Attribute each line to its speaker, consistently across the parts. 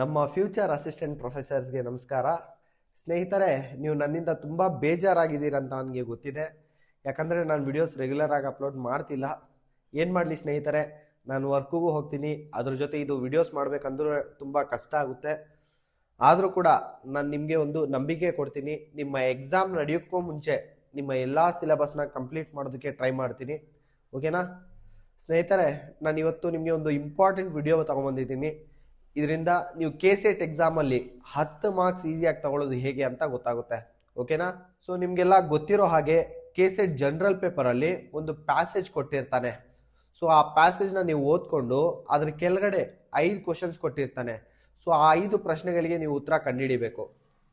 Speaker 1: ನಮ್ಮ future assistant ಪ್ರೊಫೆಸರ್ಸ್ಗೆ ನಮಸ್ಕಾರ. ಸ್ನೇಹಿತರೆ, ನೀವು ನನ್ನಿಂದ ತುಂಬ ಬೇಜಾರಾಗಿದ್ದೀರ ಅಂತ ನನಗೆ ಗೊತ್ತಿದೆ. ಯಾಕಂದರೆ ನಾನು ವಿಡಿಯೋಸ್ ರೆಗ್ಯುಲರ್ ಆಗಿ ಅಪ್ಲೋಡ್ ಮಾಡ್ತಿಲ್ಲ. ಏನು ಮಾಡಲಿ ಸ್ನೇಹಿತರೆ? ನಾನು ವರ್ಕಿಗೂ ಹೋಗ್ತೀನಿ. ಅದ್ರ ಜೊತೆ ಇದು ವಿಡಿಯೋಸ್ ಮಾಡಬೇಕಂದ್ರೂ ತುಂಬ ಕಷ್ಟ ಆಗುತ್ತೆ. ಆದರೂ ಕೂಡ ನಾನು ನಿಮಗೆ ಒಂದು ನಂಬಿಕೆ ಕೊಡ್ತೀನಿ. ನಿಮ್ಮ ಎಕ್ಸಾಮ್ ನಡೆಯೋಕ್ಕೂ ಮುಂಚೆ ನಿಮ್ಮ ಎಲ್ಲ ಸಿಲೆಬಸ್ನ ಕಂಪ್ಲೀಟ್ ಮಾಡೋದಕ್ಕೆ ಟ್ರೈ ಮಾಡ್ತೀನಿ. ಓಕೆನಾ ಸ್ನೇಹಿತರೆ, ನಾನು ಇವತ್ತು ನಿಮಗೆ ಒಂದು ಇಂಪಾರ್ಟೆಂಟ್ ವಿಡಿಯೋ ತೊಗೊಂಬಂದಿದ್ದೀನಿ. ಇದರಿಂದ ನೀವು ಕೆ ಸೆಟ್ ಎಕ್ಸಾಮಲ್ಲಿ ಹತ್ತು ಮಾರ್ಕ್ಸ್ ಈಸಿಯಾಗಿ ತಗೊಳ್ಳೋದು ಹೇಗೆ ಅಂತ ಗೊತ್ತಾಗುತ್ತೆ. ಓಕೆನಾ ಸೊ ನಿಮಗೆಲ್ಲ ಗೊತ್ತಿರೋ ಹಾಗೆ ಕೆ ಸೆಟ್ ಜನರಲ್ ಪೇಪರಲ್ಲಿ ಒಂದು ಪ್ಯಾಸೇಜ್ ಕೊಟ್ಟಿರ್ತಾನೆ. ಸೊ ಆ ಪ್ಯಾಸೇಜ್ನ ನೀವು ಓದ್ಕೊಂಡು ಅದ್ರ ಕೆಳಗಡೆ ಐದು ಕ್ವಶನ್ಸ್ ಕೊಟ್ಟಿರ್ತಾನೆ. ಸೊ ಆ ಐದು ಪ್ರಶ್ನೆಗಳಿಗೆ ನೀವು ಉತ್ತರ ಕಂಡುಹಿಡಿಬೇಕು.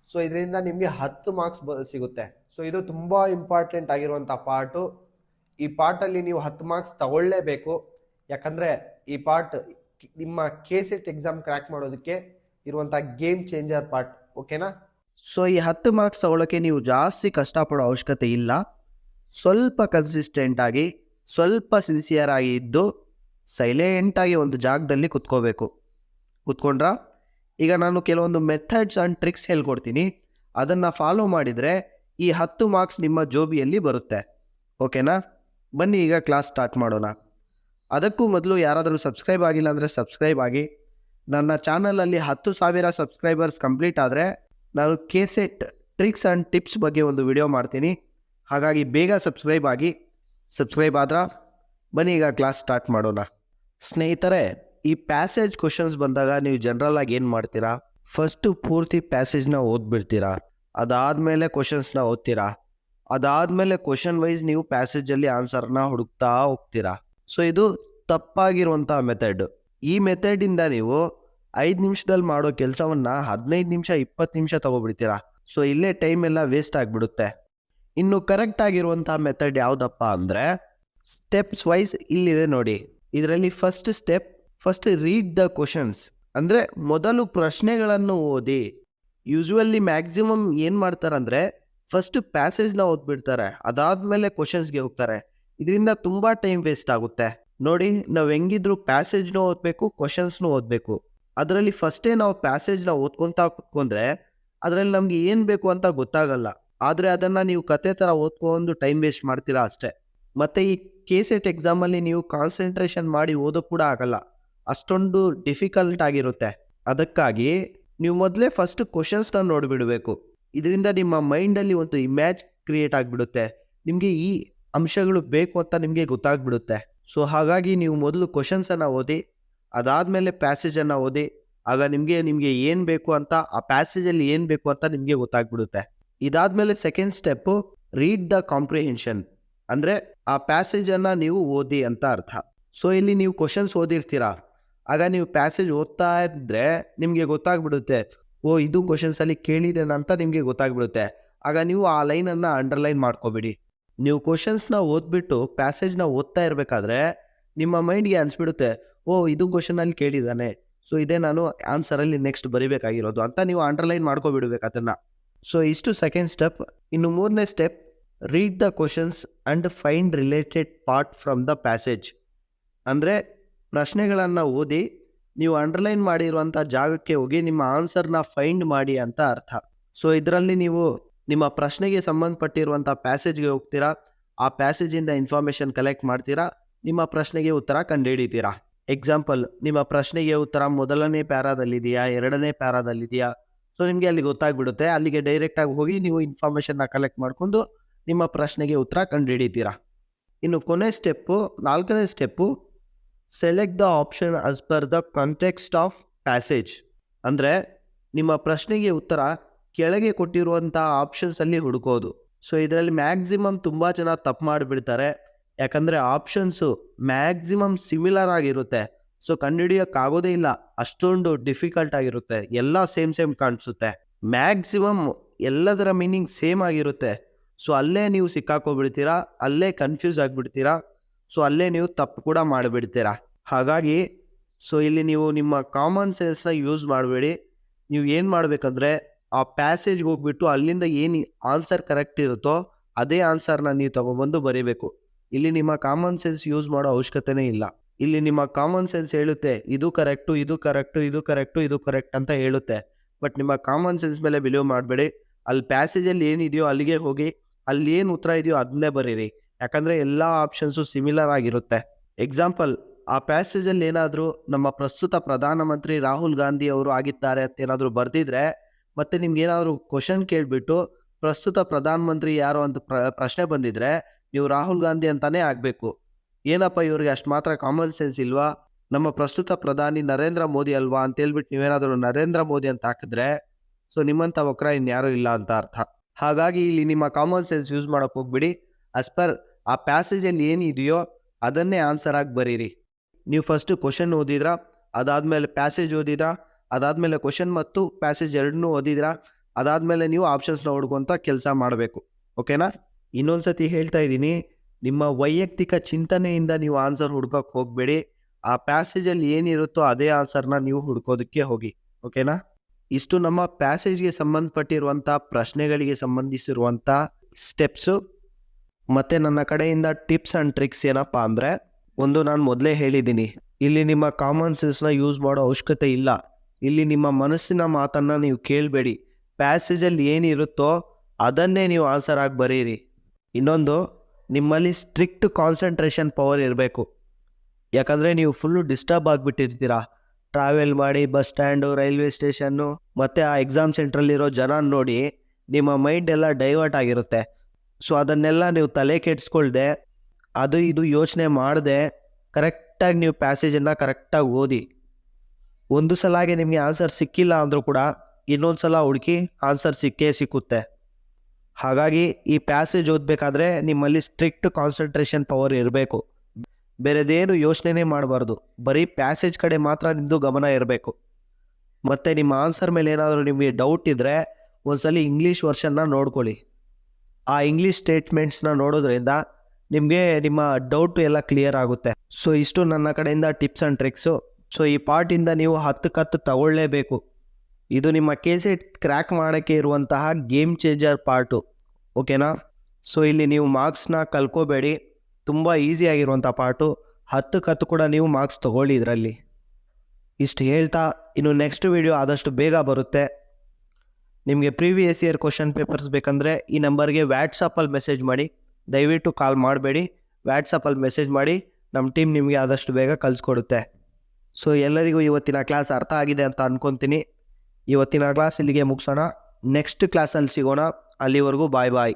Speaker 1: ಸೊ ಇದರಿಂದ ನಿಮಗೆ ಹತ್ತು ಮಾರ್ಕ್ಸ್ ಸಿಗುತ್ತೆ. ಸೊ ಇದು ತುಂಬ ಇಂಪಾರ್ಟೆಂಟ್ ಆಗಿರುವಂಥ ಪಾರ್ಟು. ಈ ಪಾರ್ಟಲ್ಲಿ ನೀವು ಹತ್ತು ಮಾರ್ಕ್ಸ್ ತಗೊಳ್ಳೇಬೇಕು. ಯಾಕಂದರೆ ಈ ಪಾರ್ಟ್ ನಿಮ್ಮ ಕೆ ಸೆಟ್ ಎಕ್ಸಾಮ್ ಕ್ರ್ಯಾಕ್ ಮಾಡೋದಕ್ಕೆ ಇರುವಂಥ ಗೇಮ್ ಚೇಂಜರ್ ಪಾರ್ಟ್ ಓಕೆನಾ
Speaker 2: ಸೊ ಈ ಹತ್ತು ಮಾರ್ಕ್ಸ್ ತಗೊಳ್ಳೋಕ್ಕೆ ನೀವು ಜಾಸ್ತಿ ಕಷ್ಟಪಡೋ ಅವಶ್ಯಕತೆ ಇಲ್ಲ. ಸ್ವಲ್ಪ ಕನ್ಸಿಸ್ಟೆಂಟ್ ಆಗಿ, ಸ್ವಲ್ಪ ಸಿನ್ಸಿಯರ್ ಆಗಿ ಇದ್ದು ಸೈಲೆಂಟಾಗಿ ಒಂದು ಜಾಗದಲ್ಲಿ ಕುತ್ಕೋಬೇಕು. ಕುತ್ಕೊಂಡ್ರ? ಈಗ ನಾನು ಕೆಲವೊಂದು ಮೆಥಡ್ಸ್ ಆ್ಯಂಡ್ ಟ್ರಿಕ್ಸ್ ಹೇಳ್ಕೊಡ್ತೀನಿ. ಅದನ್ನು ಫಾಲೋ ಮಾಡಿದರೆ ಈ ಹತ್ತು ಮಾರ್ಕ್ಸ್ ನಿಮ್ಮ ಜೋಬಿಯಲ್ಲಿ ಬರುತ್ತೆ. ಓಕೆನಾ ಬನ್ನಿ ಈಗ ಕ್ಲಾಸ್ ಸ್ಟಾರ್ಟ್ ಮಾಡೋಣ. ಅದಕ್ಕೂ ಮೊದಲು ಯಾರಾದರೂ ಸಬ್ಸ್ಕ್ರೈಬ್ ಆಗಿಲ್ಲ ಅಂದರೆ ಸಬ್ಸ್ಕ್ರೈಬ್ ಆಗಿ. ನನ್ನ ಚಾನಲಲ್ಲಿ ಹತ್ತು ಸಾವಿರ ಸಬ್ಸ್ಕ್ರೈಬರ್ಸ್ ಕಂಪ್ಲೀಟ್ ಆದರೆ ನಾನು K SET tricks and tips ಬಗ್ಗೆ ಒಂದು ವಿಡಿಯೋ ಮಾಡ್ತೀನಿ. ಹಾಗಾಗಿ ಬೇಗ ಸಬ್ಸ್ಕ್ರೈಬ್ ಆಗಿ. ಸಬ್ಸ್ಕ್ರೈಬ್ ಆದ್ರ ಬನ್ನಿ ಈಗ ಕ್ಲಾಸ್ ಸ್ಟಾರ್ಟ್ ಮಾಡೋಣ. ಸ್ನೇಹಿತರೆ, ಈ ಪ್ಯಾಸೇಜ್ ಕ್ವಶನ್ಸ್ ಬಂದಾಗ ನೀವು ಜನರಲ್ ಆಗಿ ಏನು ಮಾಡ್ತೀರಾ? ಫಸ್ಟು ಪೂರ್ತಿ ಪ್ಯಾಸೇಜ್ನ ಓದ್ಬಿಡ್ತೀರಾ? ಅದಾದಮೇಲೆ ಕ್ವಶನ್ಸ್ನ ಓದ್ತೀರಾ? ಅದಾದಮೇಲೆ ಕ್ವಶನ್ ವೈಸ್ ನೀವು ಪ್ಯಾಸೇಜಲ್ಲಿ ಆನ್ಸರ್ನ ಹುಡುಕ್ತಾ ಹೋಗ್ತೀರಾ? ಸೊ ಇದು ತಪ್ಪಾಗಿರುವಂಥ ಮೆಥಡ್ ಈ ಮೆಥಡಿಂದ ನೀವು ಐದು ನಿಮಿಷದಲ್ಲಿ ಮಾಡೋ ಕೆಲಸವನ್ನು ಹದಿನೈದು ನಿಮಿಷ, ಇಪ್ಪತ್ತು ನಿಮಿಷ ತಗೊಬಿಡ್ತೀರಾ? ಸೊ ಇಲ್ಲೇ ಟೈಮ್ ಎಲ್ಲ ವೇಸ್ಟ್ ಆಗಿಬಿಡುತ್ತೆ. ಇನ್ನು ಕರೆಕ್ಟ್ ಆಗಿರುವಂಥ ಮೆಥಡ್ ಯಾವುದಪ್ಪ ಅಂದರೆ ಸ್ಟೆಪ್ಸ್ ವೈಸ್ ಇಲ್ಲಿದೆ ನೋಡಿ. ಇದರಲ್ಲಿ first step first read the questions ಅಂದರೆ ಮೊದಲು ಪ್ರಶ್ನೆಗಳನ್ನು ಓದಿ. ಯೂಶುವಲ್ಲಿ ಮ್ಯಾಕ್ಸಿಮಮ್ ಏನು ಮಾಡ್ತಾರೆ ಅಂದರೆ ಫಸ್ಟ್ ಪ್ಯಾಸೇಜ್ನ ಓದ್ಬಿಡ್ತಾರೆ. ಅದಾದಮೇಲೆ ಕ್ವಶನ್ಸ್ಗೆ ಹೋಗ್ತಾರೆ. ಇದರಿಂದ ತುಂಬ ಟೈಮ್ ವೇಸ್ಟ್ ಆಗುತ್ತೆ. ನೋಡಿ, ನಾವು ಹೆಂಗಿದ್ರು ಪ್ಯಾಸೇಜ್ನೂ ಓದಬೇಕು ಕ್ವಶನ್ಸ್ನೂ ಓದಬೇಕು. ಅದರಲ್ಲಿ ಫಸ್ಟೇ ನಾವು ಪ್ಯಾಸೇಜ್ನ ಓದ್ಕೊತಾ ಕುತ್ಕೊಂಡ್ರೆ, ಅದರಲ್ಲಿ ನಮಗೆ ಏನು ಬೇಕು ಅಂತ ಗೊತ್ತಾಗಲ್ಲ. ಆದರೆ ಅದನ್ನು ನೀವು ಕತೆ ಥರ ಓದ್ಕೊಂಡು ಟೈಮ್ ವೇಸ್ಟ್ ಮಾಡ್ತೀರಾ ಅಷ್ಟೇ. ಮತ್ತು ಈ ಕೆ ಸೆಟ್ ಎಕ್ಸಾಮಲ್ಲಿ ನೀವು ಕಾನ್ಸಂಟ್ರೇಷನ್ ಮಾಡಿ ಓದೋಕ್ಕೆ ಕೂಡ ಆಗಲ್ಲ. ಅಷ್ಟೊಂದು ಡಿಫಿಕಲ್ಟ್ ಆಗಿರುತ್ತೆ. ಅದಕ್ಕಾಗಿ ನೀವು ಮೊದಲೇ ಫಸ್ಟ್ ಕ್ವಶನ್ಸ್ನ ನೋಡಿಬಿಡಬೇಕು. ಇದರಿಂದ ನಿಮ್ಮ ಮೈಂಡಲ್ಲಿ ಒಂದು ಇಮ್ಯಾಜ್ ಕ್ರಿಯೇಟ್ ಆಗಿಬಿಡುತ್ತೆ. ನಿಮಗೆ ಈ ಅಂಶಗಳು ಬೇಕು ಅಂತ ನಿಮಗೆ ಗೊತ್ತಾಗ್ಬಿಡುತ್ತೆ. ಸೊ ಹಾಗಾಗಿ ನೀವು ಮೊದಲು ಕ್ವಶನ್ಸನ್ನು ಓದಿ, ಅದಾದಮೇಲೆ ಪ್ಯಾಸೇಜನ್ನು ಓದಿ, ಆಗ ನಿಮಗೆ ನಿಮಗೆ ಏನು ಬೇಕು ಅಂತ, ಆ ಪ್ಯಾಸೇಜಲ್ಲಿ ಏನು ಬೇಕು ಅಂತ ನಿಮಗೆ ಗೊತ್ತಾಗ್ಬಿಡುತ್ತೆ. ಇದಾದಮೇಲೆ second step read the comprehension ಅಂದರೆ ಆ ಪ್ಯಾಸೇಜನ್ನು ನೀವು ಓದಿ ಅಂತ ಅರ್ಥ. ಸೊ ಇಲ್ಲಿ ನೀವು ಕ್ವಶನ್ಸ್ ಓದಿರ್ತೀರಾ? ಆಗ ನೀವು ಪ್ಯಾಸೇಜ್ ಓದ್ತಾ ಇದ್ದರೆ ನಿಮಗೆ ಗೊತ್ತಾಗ್ಬಿಡುತ್ತೆ, ಓ, ಇದು ಕ್ವಶನ್ಸಲ್ಲಿ ಕೇಳಿದೆ ಅಂತ ನಿಮಗೆ ಗೊತ್ತಾಗ್ಬಿಡುತ್ತೆ. ಆಗ ನೀವು ಆ ಲೈನನ್ನು ಅಂಡರ್ಲೈನ್ ಮಾಡ್ಕೋಬೇಡಿ. ನೀವು ಕ್ವಶನ್ಸ್ನ ಓದ್ಬಿಟ್ಟು ಪ್ಯಾಸೇಜ್ನ ಓದ್ತಾ ಇರಬೇಕಾದ್ರೆ ನಿಮ್ಮ ಮೈಂಡ್ಗೆ ಅನಿಸ್ಬಿಡುತ್ತೆ, ಓ, ಇದು ಕ್ವಶನಲ್ಲಿ ಕೇಳಿದ್ದಾನೆ. ಸೊ ಇದೇ ನಾನು ಆನ್ಸರಲ್ಲಿ ನೆಕ್ಸ್ಟ್ ಬರಿಬೇಕಾಗಿರೋದು ಅಂತ ನೀವು ಅಂಡರ್ಲೈನ್ ಮಾಡ್ಕೊಬಿಡ್ಬೇಕು ಅದನ್ನು. ಸೊ ಇಷ್ಟು ಸೆಕೆಂಡ್ ಸ್ಟೆಪ್ ಇನ್ನು ಮೂರನೇ step read the questions and find related part from the passage ಅಂದರೆ ಪ್ರಶ್ನೆಗಳನ್ನು ಓದಿ, ನೀವು ಅಂಡರ್ಲೈನ್ ಮಾಡಿರುವಂಥ ಜಾಗಕ್ಕೆ ಹೋಗಿ ನಿಮ್ಮ ಆನ್ಸರ್ನ ಫೈಂಡ್ ಮಾಡಿ ಅಂತ ಅರ್ಥ. ಸೊ ಇದರಲ್ಲಿ ನೀವು ನಿಮ್ಮ ಪ್ರಶ್ನೆಗೆ ಸಂಬಂಧಪಟ್ಟಿರುವಂಥ ಪ್ಯಾಸೇಜ್ಗೆ ಹೋಗ್ತೀರಾ? ಆ ಪ್ಯಾಸೇಜಿಂದ ಇನ್ಫಾರ್ಮೇಷನ್ ಕಲೆಕ್ಟ್ ಮಾಡ್ತೀರಾ? ನಿಮ್ಮ ಪ್ರಶ್ನೆಗೆ ಉತ್ತರ ಕಂಡುಹಿಡಿತೀರಾ? ಎಕ್ಸಾಂಪಲ್ ನಿಮ್ಮ ಪ್ರಶ್ನೆಗೆ ಉತ್ತರ ಮೊದಲನೇ ಪ್ಯಾರಾದಲ್ಲಿದೆಯಾ? ಎರಡನೇ ಪ್ಯಾರಾದಲ್ಲಿದೆಯಾ? ಸೊ ನಿಮಗೆ ಅಲ್ಲಿ ಗೊತ್ತಾಗ್ಬಿಡುತ್ತೆ. ಅಲ್ಲಿಗೆ ಡೈರೆಕ್ಟಾಗಿ ಹೋಗಿ ನೀವು ಇನ್ಫಾರ್ಮೇಷನ್ನ ಕಲೆಕ್ಟ್ ಮಾಡ್ಕೊಂಡು ನಿಮ್ಮ ಪ್ರಶ್ನೆಗೆ ಉತ್ತರ ಕಂಡುಹಿಡಿತೀರಾ? ಇನ್ನು ಕೊನೆ ಸ್ಟೆಪ್ಪು ನಾಲ್ಕನೇ step select the option as per the context of passage ಅಂದರೆ ನಿಮ್ಮ ಪ್ರಶ್ನೆಗೆ ಉತ್ತರ ಕೆಳಗೆ ಕೊಟ್ಟಿರುವಂಥ ಆಪ್ಷನ್ಸಲ್ಲಿ ಹುಡುಕೋದು. ಸೊ ಇದರಲ್ಲಿ ಮ್ಯಾಕ್ಸಿಮಮ್ ತುಂಬ ಜನ ತಪ್ಪು ಮಾಡಿಬಿಡ್ತಾರೆ. ಯಾಕಂದರೆ ಆಪ್ಷನ್ಸು ಮ್ಯಾಕ್ಸಿಮಮ್ ಸಿಮಿಲರ್ ಆಗಿರುತ್ತೆ. ಸೊ ಕಂಡುಹಿಡಿಯೋಕ್ಕಾಗೋದೇ ಇಲ್ಲ. ಅಷ್ಟೊಂದು ಡಿಫಿಕಲ್ಟ್ ಆಗಿರುತ್ತೆ. ಎಲ್ಲ ಸೇಮ್ ಸೇಮ್ ಕಾಣಿಸುತ್ತೆ. ಮ್ಯಾಕ್ಸಿಮಮ್ ಎಲ್ಲದರ ಮೀನಿಂಗ್ ಸೇಮ್ ಆಗಿರುತ್ತೆ. ಸೊ ಅಲ್ಲೇ ನೀವು ಸಿಕ್ಕಾಕೊಬಿಡ್ತೀರಾ? ಅಲ್ಲೇ ಕನ್ಫ್ಯೂಸ್ ಆಗಿಬಿಡ್ತೀರಾ? ಸೊ ಅಲ್ಲೇ ನೀವು ತಪ್ಪು ಕೂಡ ಮಾಡಿಬಿಡ್ತೀರಾ? ಹಾಗಾಗಿ ಸೊ ಇಲ್ಲಿ ನೀವು ನಿಮ್ಮ ಕಾಮನ್ ಸೆನ್ಸ್ನ ಯೂಸ್ ಮಾಡಬೇಡಿ. ನೀವು ಏನು ಮಾಡಬೇಕಂದ್ರೆ ಆ ಪ್ಯಾಸೇಜ್ಗೆ ಹೋಗ್ಬಿಟ್ಟು ಅಲ್ಲಿಂದ ಏನು ಆನ್ಸರ್ ಕರೆಕ್ಟ್ ಇರುತ್ತೋ ಅದೇ ಆನ್ಸರ್ನ ನೀವು ತಗೊಬಂದು ಬರೀಬೇಕು. ಇಲ್ಲಿ ನಿಮ್ಮ ಕಾಮನ್ ಸೆನ್ಸ್ ಯೂಸ್ ಮಾಡೋ ಅವಶ್ಯಕತೆನೇ ಇಲ್ಲ. ಇಲ್ಲಿ ನಿಮ್ಮ ಕಾಮನ್ ಸೆನ್ಸ್ ಹೇಳುತ್ತೆ, ಇದು ಕರೆಕ್ಟು ಇದು ಕರೆಕ್ಟು ಇದು ಕರೆಕ್ಟು ಇದು ಕರೆಕ್ಟ್ ಅಂತ ಹೇಳುತ್ತೆ. ಬಟ್ ನಿಮ್ಮ ಕಾಮನ್ ಸೆನ್ಸ್ ಮೇಲೆ ಬಿಲೀವ್ ಮಾಡಬೇಡಿ. ಅಲ್ಲಿ ಪ್ಯಾಸೇಜಲ್ಲಿ ಏನಿದೆಯೋ ಅಲ್ಲಿಗೆ ಹೋಗಿ, ಅಲ್ಲಿ ಏನು ಉತ್ತರ ಇದೆಯೋ ಅದನ್ನೇ ಬರೀರಿ. ಯಾಕಂದರೆ ಎಲ್ಲ ಆಪ್ಷನ್ಸು ಸಿಮಿಲರ್ ಆಗಿರುತ್ತೆ. ಎಕ್ಸಾಂಪಲ್ ಆ ಪ್ಯಾಸೇಜಲ್ಲಿ ಏನಾದರೂ ನಮ್ಮ ಪ್ರಸ್ತುತ ಪ್ರಧಾನಮಂತ್ರಿ ರಾಹುಲ್ ಗಾಂಧಿ ಅವರು ಆಗಿದ್ದಾರೆ ಅಂತ ಏನಾದರೂ ಬರೆದಿದ್ರೆ ಮತ್ತೆ ನಿಮ್ಗೆ ಏನಾದರೂ ಕ್ವಶನ್ ಕೇಳಿಬಿಟ್ಟು ಪ್ರಸ್ತುತ ಪ್ರಧಾನಮಂತ್ರಿ ಯಾರು ಅಂತ ಪ್ರ, ಪ್ರಶ್ನೆ ಬಂದಿದ್ರೆ ನೀವು ರಾಹುಲ್ ಗಾಂಧಿ ಅಂತಾನೆ ಆಗಬೇಕು. ಏನಪ್ಪ ಇವ್ರಿಗೆ ಅಷ್ಟು ಮಾತ್ರ ಕಾಮನ್ ಸೆನ್ಸ್ ಇಲ್ವಾ? ನಮ್ಮ ಪ್ರಸ್ತುತ ಪ್ರಧಾನಿ ನರೇಂದ್ರ ಮೋದಿ ಅಲ್ವಾ ಅಂತ ಹೇಳ್ಬಿಟ್ಟು ನೀವೇನಾದರೂ ನರೇಂದ್ರ ಮೋದಿ ಅಂತ ಹಾಕಿದ್ರೆ ಸೊ ನಿಮ್ಮಂಥ ವಕ್ರ ಇನ್ಯಾರೂ ಇಲ್ಲ ಅಂತ ಅರ್ಥ. ಹಾಗಾಗಿ ಇಲ್ಲಿ ನಿಮ್ಮ ಕಾಮನ್ ಸೆನ್ಸ್ ಯೂಸ್ ಮಾಡೋಕ್ಕೆ ಹೋಗ್ಬಿಡಿ. ಆಸ್ ಪರ್ ಆ ಪ್ಯಾಸೇಜಲ್ಲಿ ಏನಿದೆಯೋ ಅದನ್ನೇ ಆನ್ಸರ್ ಆಗಿ ಬರೀರಿ. ನೀವು ಫಸ್ಟು ಕ್ವಶನ್ ಓದಿದ್ರಾ, ಅದಾದಮೇಲೆ ಪ್ಯಾಸೇಜ್ ಓದಿದ್ರಾ ಅದಾದಮೇಲೆ ಕ್ವಶನ್ ಮತ್ತು ಪ್ಯಾಸೇಜ್ ಎರಡನ್ನೂ ಓದಿದ್ರಾ ಅದಾದಮೇಲೆ ನೀವು ಆಪ್ಷನ್ಸ್ನ ಹುಡ್ಕೊಂತ ಕೆಲಸ ಮಾಡಬೇಕು. ಓಕೆನಾ ಇನ್ನೊಂದು ಸತಿ ಹೇಳ್ತಾ ಇದ್ದೀನಿ, ನಿಮ್ಮ ವೈಯಕ್ತಿಕ ಚಿಂತನೆಯಿಂದ ನೀವು ಆನ್ಸರ್ ಹುಡ್ಕೋಕೆ ಹೋಗಬೇಡಿ. ಆ ಪ್ಯಾಸೇಜಲ್ಲಿ ಏನಿರುತ್ತೋ ಅದೇ ಆನ್ಸರ್ನ ನೀವು ಹುಡ್ಕೋದಕ್ಕೆ ಹೋಗಿ. ಓಕೆನಾ ಇಷ್ಟು ನಮ್ಮ ಪ್ಯಾಸೇಜ್ಗೆ ಸಂಬಂಧಪಟ್ಟಿರುವಂಥ ಪ್ರಶ್ನೆಗಳಿಗೆ ಸಂಬಂಧಿಸಿರುವಂಥ ಸ್ಟೆಪ್ಸು ಮತ್ತು ನನ್ನ ಕಡೆಯಿಂದ ಟಿಪ್ಸ್ ಆ್ಯಂಡ್ ಟ್ರಿಕ್ಸ್ ಏನಪ್ಪ ಅಂದರೆ, ಒಂದು ನಾನು ಮೊದಲೇ ಹೇಳಿದ್ದೀನಿ. ಇಲ್ಲಿ ನಿಮ್ಮ ಕಾಮನ್ ಸೆನ್ಸ್ನ ಯೂಸ್ ಮಾಡೋ ಅವಶ್ಯಕತೆ ಇಲ್ಲ. ಇಲ್ಲಿ ನಿಮ್ಮ ಮನಸ್ಸಿನ ಮಾತನ್ನು ನೀವು ಕೇಳಬೇಡಿ. ಪ್ಯಾಸೇಜಲ್ಲಿ ಏನಿರುತ್ತೋ ಅದನ್ನೇ ನೀವು ಆನ್ಸರ್ ಆಗಿ ಬರೀರಿ. ಇನ್ನೊಂದು, ನಿಮ್ಮಲ್ಲಿ ಸ್ಟ್ರಿಕ್ಟ್ ಕಾನ್ಸಂಟ್ರೇಷನ್ ಪವರ್ ಇರಬೇಕು. ಯಾಕಂದರೆ ನೀವು ಫುಲ್ಲು ಡಿಸ್ಟರ್ಬ್ ಆಗಿಬಿಟ್ಟಿರ್ತೀರಾ. ಟ್ರಾವೆಲ್ ಮಾಡಿ ಬಸ್ ಸ್ಟ್ಯಾಂಡು ರೈಲ್ವೆ ಸ್ಟೇಷನ್ನು ಮತ್ತು ಆ ಎಕ್ಸಾಮ್ ಸೆಂಟ್ರಲ್ಲಿರೋ ಜನ ನೋಡಿ ನಿಮ್ಮ ಮೈಂಡ್ ಎಲ್ಲ ಡೈವರ್ಟ್ ಆಗಿರುತ್ತೆ. ಸೊ ಅದನ್ನೆಲ್ಲ ನೀವು ತಲೆ ಕೆಡಿಸ್ಕೊಳ್ದೆ, ಅದು ಇದು ಯೋಚನೆ ಮಾಡದೆ ಕರೆಕ್ಟಾಗಿ ನೀವು ಪ್ಯಾಸೇಜನ್ನು ಕರೆಕ್ಟಾಗಿ ಓದಿ. ಒಂದು ಸಲಾಗೆ ನಿಮಗೆ ಆನ್ಸರ್ ಸಿಕ್ಕಿಲ್ಲ ಅಂದರೂ ಕೂಡ ಇನ್ನೊಂದು ಸಲ ಹುಡುಕಿ ಆನ್ಸರ್ ಸಿಕ್ಕೇ ಸಿಕ್ಕುತ್ತೆ. ಹಾಗಾಗಿ ಈ ಪ್ಯಾಸೇಜ್ ಓದಬೇಕಾದ್ರೆ ನಿಮ್ಮಲ್ಲಿ ಸ್ಟ್ರಿಕ್ಟ್ ಕಾನ್ಸಂಟ್ರೇಷನ್ ಪವರ್ ಇರಬೇಕು. ಬೇರೆದೇನು ಯೋಚನೆನೇ ಮಾಡಬಾರ್ದು. ಬರೀ ಪ್ಯಾಸೇಜ್ ಕಡೆ ಮಾತ್ರ ನಿಮ್ಮದು ಗಮನ ಇರಬೇಕು. ಮತ್ತು ನಿಮ್ಮ ಆನ್ಸರ್ ಮೇಲೆ ಏನಾದರೂ ನಿಮಗೆ ಡೌಟ್ ಇದ್ದರೆ ಒಂದ್ಸಲಿ ಇಂಗ್ಲೀಷ್ ವರ್ಷನ್ನ ನೋಡ್ಕೊಳ್ಳಿ. ಆ ಇಂಗ್ಲೀಷ್ ಸ್ಟೇಟ್ಮೆಂಟ್ಸ್ನ ನೋಡೋದ್ರಿಂದ ನಿಮಗೆ ನಿಮ್ಮ ಡೌಟು ಎಲ್ಲ ಕ್ಲಿಯರ್ ಆಗುತ್ತೆ. ಸೊ ಇಷ್ಟು ನನ್ನ ಕಡೆಯಿಂದ ಟಿಪ್ಸ್ ಆ್ಯಂಡ್ ಟ್ರಿಕ್ಸು ಸೊ ಈ ಪಾರ್ಟಿಂದ ನೀವು ಹತ್ತು ಕತ್ತು ತಗೊಳ್ಳೇಬೇಕು. ಇದು ನಿಮ್ಮ ಕೇಸೆಟ್ ಕ್ರ್ಯಾಕ್ ಮಾಡೋಕ್ಕೆ ಇರುವಂತಹ ಗೇಮ್ ಚೇಂಜರ್ ಪಾರ್ಟು. ಓಕೆನಾ ಸೊ ಇಲ್ಲಿ ನೀವು ಮಾರ್ಕ್ಸ್ನ ಕಲ್ಕೋಬೇಡಿ. ತುಂಬ ಈಸಿಯಾಗಿರುವಂಥ ಪಾರ್ಟು. ಹತ್ತು ಕತ್ತು ಕೂಡ ನೀವು ಮಾರ್ಕ್ಸ್ ತಗೊಳ್ಳಿ ಇದರಲ್ಲಿ. ಇಷ್ಟು ಹೇಳ್ತಾ, ಇನ್ನು ನೆಕ್ಸ್ಟ್ ವಿಡಿಯೋ ಆದಷ್ಟು ಬೇಗ ಬರುತ್ತೆ. ನಿಮಗೆ ಪ್ರೀವಿಯಸ್ ಇಯರ್ ಕ್ವಶನ್ ಪೇಪರ್ಸ್ ಬೇಕಂದರೆ ಈ ನಂಬರ್ಗೆ ವ್ಯಾಟ್ಸಪ್ಪಲ್ಲಿ ಮೆಸೇಜ್ ಮಾಡಿ. ದಯವಿಟ್ಟು ಕಾಲ್ ಮಾಡಬೇಡಿ. ವ್ಯಾಟ್ಸಪ್ಪಲ್ಲಿ ಮೆಸೇಜ್ ಮಾಡಿ. ನಮ್ಮ ಟೀಮ್ ನಿಮಗೆ ಆದಷ್ಟು ಬೇಗ ಕಲಿಸ್ಕೊಡುತ್ತೆ ಸೊ ಎಲ್ಲರಿಗೂ ಇವತ್ತಿನ ಕ್ಲಾಸ್ ಅರ್ಥ ಆಗಿದೆ ಅಂತ ಅಂದ್ಕೊತೀನಿ ಇವತ್ತಿನ ಕ್ಲಾಸ್ ಇಲ್ಲಿಗೆ ಮುಗಿಸೋಣ. ನೆಕ್ಸ್ಟ್ ಕ್ಲಾಸಲ್ಲಿ ಸಿಗೋಣ. ಅಲ್ಲಿವರೆಗೂ ಬಾಯ್ ಬಾಯ್